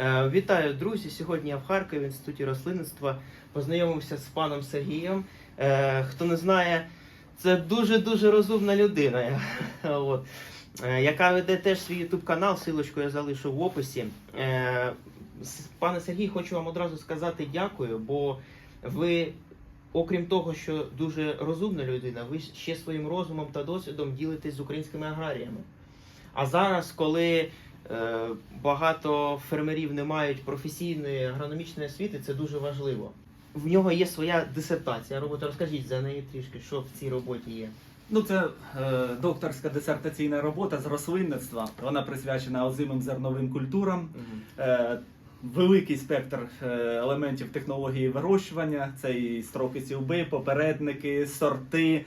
Е, Вітаю, друзі! Сьогодні я в Харкові в інституті рослинництва познайомився з паном Сергієм. Е, Хто не знає, це дуже дуже розумна людина. От. Е, Яка веде теж свій ютуб канал, силочку я залишу в описі. Пане Сергій, хочу вам одразу сказати дякую, бо ви, окрім того, що дуже розумна людина, ви ще своїм розумом та досвідом ділитесь з українськими аграріями. А зараз, коли багато фермерів не мають професійної агрономічної освіти, це дуже важливо. В нього є своя дисертація. Робота, розкажіть за неї трішки, що в цій роботі є. Ну, це е, докторська дисертаційна робота з рослинництва. Вона присвячена озимим зерновим культурам. Е, великий спектр е, елементів технології вирощування. Це і строки сівби, попередники, сорти, е,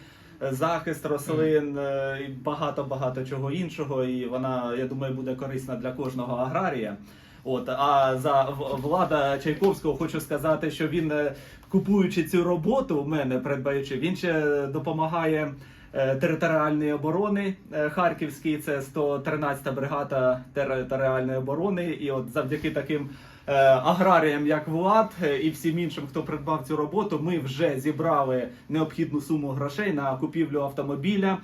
захист рослин е, і багато багато чого іншого. І вона, я думаю, буде корисна для кожного аграрія. От, а за влада Чайковського хочу сказати, що він, е, купуючи цю роботу у мене, придбаючи, він ще допомагає е, територіальної оборони е, Харківській, це 113-та бригада територіальної оборони. І от завдяки таким е, аграріям, як Влад, е, і всім іншим, хто придбав цю роботу, ми вже зібрали необхідну суму грошей на купівлю автомобіля.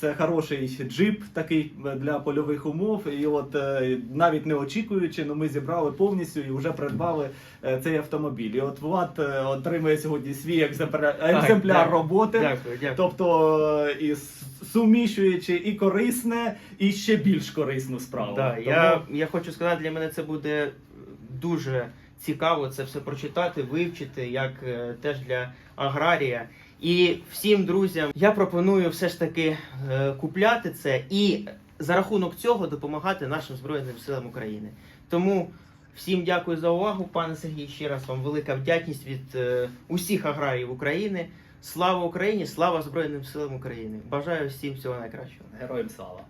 Це хороший джип, такий е, для польових умов. І от е, навіть не очікуючи, ну ми зібрали повністю і вже придбали е, цей автомобіль. І от Влад отримує сьогодні свій екземпляр, роботи. Дякую, дякую. Тобто і с- суміщуючи і корисне, і ще більш корисну справу. Да, Тому- я, я хочу сказати, для мене це буде дуже цікаво це все прочитати, вивчити, як теж для аграрія. І всім друзям я пропоную все ж таки е, купляти це і за рахунок цього допомагати нашим Збройним силам України. Тому всім дякую за увагу, пане Сергій. Ще раз вам велика вдячність від е, усіх аграріїв України. Слава Україні! Слава Збройним силам України! Бажаю всім всього найкращого. Героям слава.